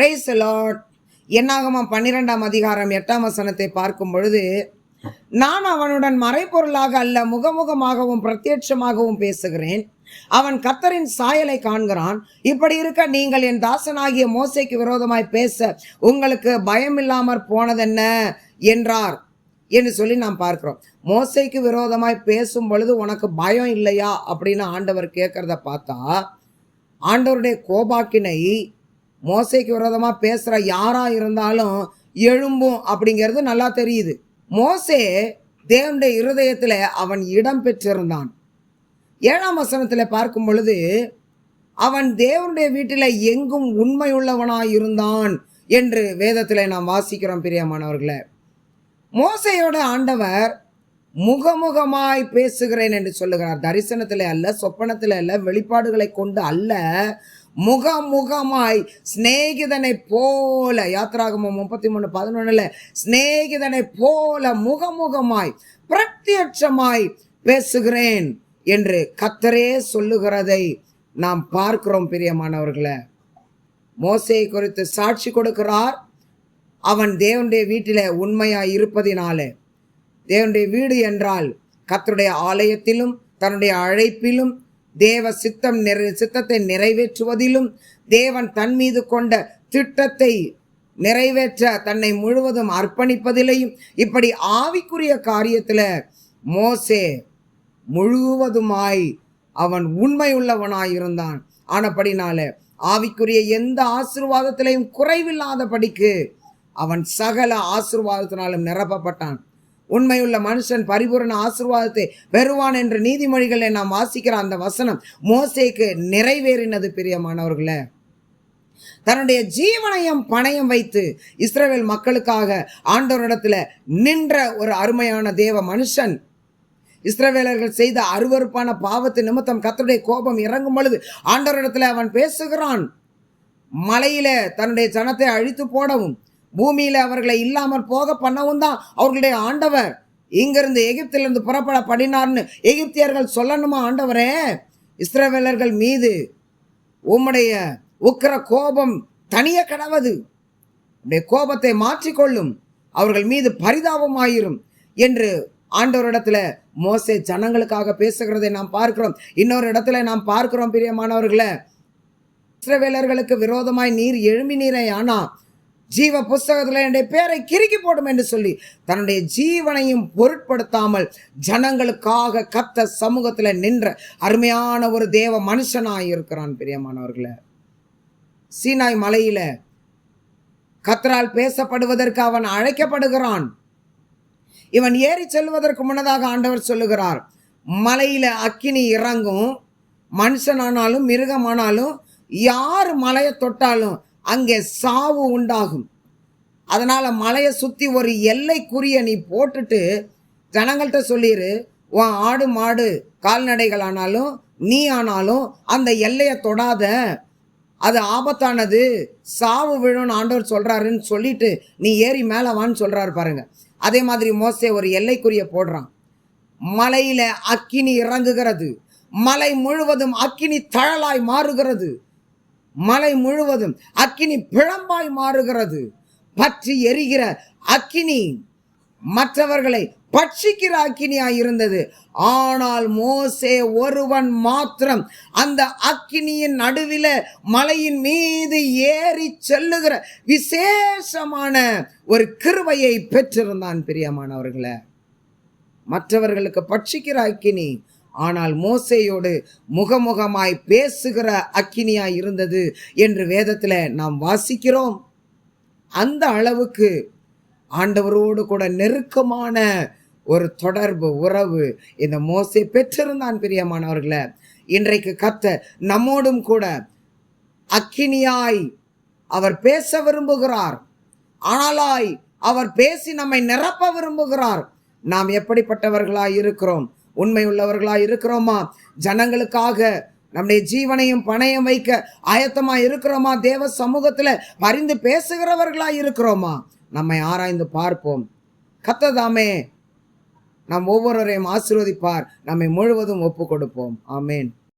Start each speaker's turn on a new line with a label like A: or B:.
A: Price Lord என்னாகமம் பன்னிரெண்டாம் அதிகாரம் எட்டாம் வசனத்தை பார்க்கும் பொழுது நான் அவனுடன் மறைப்பொருளாக அல்ல முகமுகமாகவும் பிரத்யட்சமாகவும் பேசுகிறேன். அவன் கத்தரின் சாயலை காண்கிறான். இப்படி இருக்க நீங்கள் என் தாசனாகிய மோசைக்கு விரோதமாய் பேச உங்களுக்கு பயம் இல்லாமற் போனதென்ன? என்றார். என்று சொல்லி நாம் பார்க்கிறோம். மோசைக்கு விரோதமாய் பேசும் பொழுது உனக்கு பயம் இல்லையா? அப்படின்னு ஆண்டவர் கேட்கறத பார்த்தா ஆண்டவருடைய கோபாக்கினை மோசைக்கு விரோதமாக பேசுகிற யாராக இருந்தாலும் எழும்பும் அப்படிங்கிறது நல்லா தெரியுது. மோசே தேவனுடைய இருதயத்தில் அவன் இடம் பெற்றிருந்தான். ஏழாம் வசனத்தில் பார்க்கும் பொழுது அவன் தேவனுடைய வீட்டில் எங்கும் உண்மையுள்ளவனாய் இருந்தான் என்று வேதத்தில் நாம் வாசிக்கிறோம் பிரியமானவர்களை. மோசையோட ஆண்டவர் முகமுகமாய் பேசுகிறேன் என்று சொல்லுகிறார். தரிசனத்தில் அல்ல சொப்பனத்தில் அல்ல வெளிப்பாடுகளை கொண்டு அல்ல முகமுகமாய் சிநேகிதனை போல யாத்ராகமம் முப்பத்தி மூணு பதினொன்னுல சிநேகிதனை போல முகமுகமாய் பிரத்யட்சமாய் பேசுகிறேன் என்று கத்தரே சொல்லுகிறதை நாம் பார்க்கிறோம் பிரியமானவர்களை. மோசையை குறித்து சாட்சி கொடுக்கிறார். அவன் தேவனுடைய வீட்டில் உண்மையாக இருப்பதினாலே. தேவனுடைய வீடு என்றால் கத்தருடைய ஆலயத்திலும் தன்னுடைய அழைப்பிலும் தேவ சித்தம் நிறை சித்தத்தை நிறைவேற்றுவதிலும் தேவன் தன் மீது கொண்ட திட்டத்தை நிறைவேற்ற தன்னை முழுவதும் அர்ப்பணிப்பதிலையும் இப்படி ஆவிக்குரிய காரியத்தில் மோசே முழுவதுமாய் அவன் உண்மையுள்ளவனாய் இருந்தான் ஆனப்படினால ஆவிக்குரிய எந்த ஆசிர்வாதத்திலையும் குறைவில்லாதபடிக்கு அவன் சகல ஆசிர்வாதத்தினாலும் நிரப்பப்பட்டான். உண்மையுள்ள மனுஷன் பரிபூரண ஆசிர்வாதத்தை பெறுவான் என்று நீதிமொழிகளை நாம் வாசிக்கிற அந்த வசனம் மோசேக்கு நிறைவேறினது பிரியமானவர்களே. தன்னுடைய ஜீவனையும் பணயம் வைத்து இஸ்ரேல் மக்களுக்காக ஆண்டவரிடத்துல நின்ற ஒரு அருமையான தேவ மனுஷன். இஸ்ரவேலர்கள் செய்த அருவருப்பான பாவத்து நிமித்தம் கத்தருடைய கோபம் இறங்கும் பொழுது ஆண்டவரிடத்துல அவன் பேசுகிறான். மலையில தன்னுடைய ஜனத்தை அழித்து போடவும் பூமியில் அவர்களை இல்லாமல் போக பண்ணவும் தான் அவர்களுடைய ஆண்டவர். இங்கிருந்து எகிப்திலிருந்து புறப்பட படினார்னு எகிப்தியர்கள் சொல்லணுமா ஆண்டவரே? இஸ்ரவேலர்கள் மீது உம்முடைய உக்கிர கோபம் தனிய கடவது உடைய கோபத்தை மாற்றிக்கொள்ளும். அவர்கள் மீது பரிதாபமாயிரும் என்று ஆண்டவரிடத்துல மோசே ஜனங்களுக்காக பேசுகிறதை நாம் பார்க்கிறோம். இன்னொரு இடத்துல நாம் பார்க்கிறோம் பிரியமானவர்களை. இஸ்ரவேலர்களுக்கு விரோதமாய் நீர் எழும்பினீரே ஆனால் ஜீவ புஸ்தகத்தில் என்னுடைய பேரை கிறுக்கி போடும் என்று சொல்லி தன்னுடைய ஜீவனையும் பொருட்படுத்தாமல் ஜனங்களுக்காக கத்த சமூகத்தில் நின்ற அருமையான ஒரு தேவ மனுஷனாய் இருக்கிறான் பிரியமானவர்களை. சீனாய் மலையில் கத்தரால் பேசப்படுவதற்கு அவன் அழைக்கப்படுகிறான். இவன் ஏறி செல்வதற்கு முன்னதாக ஆண்டவர் சொல்லுகிறார் மலையில் அக்கினி இறங்கும் மனுஷனானாலும் மிருகமானாலும் யார் மலையை தொட்டாலும் அங்கே சாவு உண்டாகும். அதனால் மலையை சுற்றி ஒரு எல்லைக்குரிய நீ போட்டுட்டு ஜனங்கள்கிட்ட சொல்லிடு உன் ஆடு மாடு கால்நடைகள் ஆனாலும் நீ ஆனாலும் அந்த எல்லையை தொடாத. அது ஆபத்தானது. சாவு விழும்னு ஆண்டவர் சொல்கிறாருன்னு சொல்லிட்டு நீ ஏறி மேலே வான்னு சொல்கிறாரு பாருங்க. அதே மாதிரி மோசே ஒரு எல்லைக்குரிய போடுறான். மலையில் அக்கினி இறங்குகிறது. மலை முழுவதும் அக்கினி தழலாய் மாறுகிறது. மலை முழுவதும் அக்கினி பிழம்பாய் மாறுகிறது. பற்றி எரிகிற அக்கினி மற்றவர்களை பட்சிக்கிற அக்கினியாய் இருந்தது. ஆனால் மோசே ஒருவன் மாத்திரம் அந்த அக்கினியின் நடுவில மலையின் மீது ஏறி செல்லுகிற விசேஷமான ஒரு கிருவையை பெற்றிருந்தான் பிரியமானவர்களை. மற்றவர்களுக்கு பட்சிக்கிற அக்கினி ஆனால் மோசையோடு முகமுகமாய் பேசுகிற அக்கினியாய் இருந்தது என்று வேதத்தில் நாம் வாசிக்கிறோம். அந்த அளவுக்கு ஆண்டவரோடு கூட நெருக்கமான ஒரு தொடர்பு உறவு இந்த மோசை பெற்றிருந்தான் பிரியமானவர்களை. இன்றைக்கு கத்த நம்மோடும் கூட அக்கினியாய் அவர் பேச விரும்புகிறார். ஆனாலாய் அவர் பேசி நம்மை நிரப்ப விரும்புகிறார். நாம் எப்படிப்பட்டவர்களாய் இருக்கிறோம்? உண்மை உள்ளவர்களாக இருக்கிறோமா? ஜனங்களுக்காக நம்முடைய ஜீவனையும் பணையம் வைக்க ஆயத்தமாக இருக்கிறோமா? தேவ சமூகத்தில் பரிந்து பேசுகிறவர்களாக இருக்கிறோமா? நம்மை ஆராய்ந்து பார்ப்போம். கத்ததாமே நாம் ஒவ்வொருவரையும் ஆசீர்வதிப்பார். நம்மை முழுவதும் ஒப்பு கொடுப்போம் ஆமேன்.